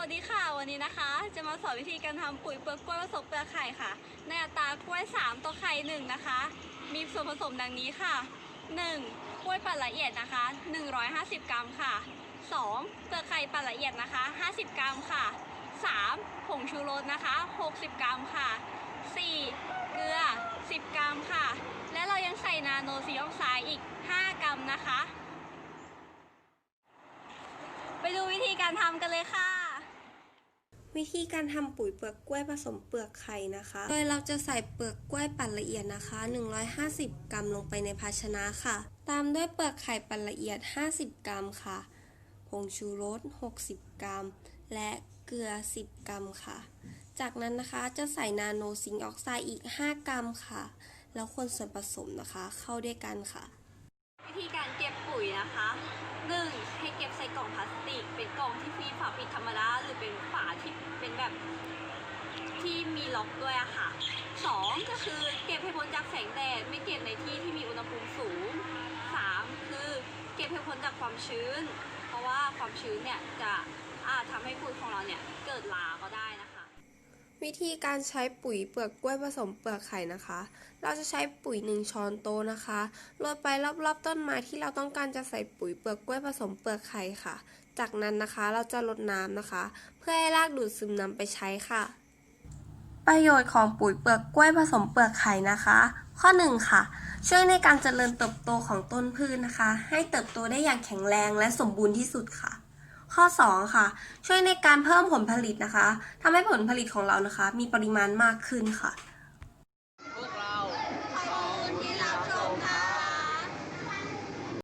วัสดีค่ะวันนี้นะคะ จะมาสอนวิธีการทำปุ๋ยเปลือกกล้วยผสมเปลือกไข่ค่ะ ในอัตรากล้วย 3 ต่อไข่1นะคะ มีส่วนผสมดังนี้ค่ะ 1. กล้วยปั่นละเอียดนะคะ 150 กรัมค่ะ 2. เปลือกไข่ปั่นละเอียดนะคะ 50 กรัมค่ะ 3. ผงชูรสนะคะ 60 กรัมค่ะ 4. เกลือ 10 กรัมค่ะ และเรายังใส่นาโนซีออกไซด์อีก 5 กรัมนะคะ ไปดูวิธีการทำกันเลยค่ะ วิธีการทำปุ๋ยเปลือกกล้วยผสมเปลือกไข่นะคะ โดยเราจะใส่เปลือกกล้วยปั่นละเอียดนะคะ 150 กรัมลงไปในภาชนะค่ะ ตามด้วยเปลือกไข่ปั่นละเอียด 50 กรัมค่ะผงชูรส 60 กรัม และเกลือ 10 กรัมค่ะ จากนั้นนะคะจะใส่นาโนซิงออกไซด์อีก 5 กรัมค่ะ แล้วคนส่วนผสมนะคะเข้าด้วยกันค่ะ วิธีการเก็บปุ๋ยนะคะ 1. ให้เก็บใส่กล่องพลาสติก เป็นกล่องที่ฟรีฝาปิดธรรมดาหรือ เป็นแบบที่มีล็อกด้วยอะค่ะ 2. ก็คือเก็บให้พ้นจากแสงแดดไม่เก็บในที่ที่มีอุณหภูมิสูง 3. คือเก็บให้พ้นจากความชื้น เพราะว่าความชื้นเนี่ยจะอาจทำให้ปุ๋ยของเราเนี่ยเกิดลาก็ได้นะคะ วิธีการใช้ปุ๋ยเปลือกกล้วยผสมเปลือกไข่นะคะ เราจะใช้ปุ๋ย 1 ช้อนโต๊ะนะคะโรยไปรอบๆต้นไม้ที่เราต้องการจะใส่ปุ๋ยเปลือกกล้วยผสมเปลือกไข่ค่ะ จากนั้นนะคะเราจะลดน้ำนะคะ เพื่อให้รากดูดซึมน้ำไปใช้ค่ะ ประโยชน์ของปุ๋ยเปลือกกล้วยผสมเปลือกไข่นะคะ ข้อ 1 ค่ะ ช่วยในการเจริญเติบโตของต้นพืชนะคะ ให้เติบโตได้อย่างแข็งแรงและสมบูรณ์ที่สุดค่ะ ข้อ 2 ค่ะ ช่วยในการเพิ่มผลผลิตนะคะทำให้ผลผลิตของเรานะคะ มีปริมาณมากขึ้นค่ะ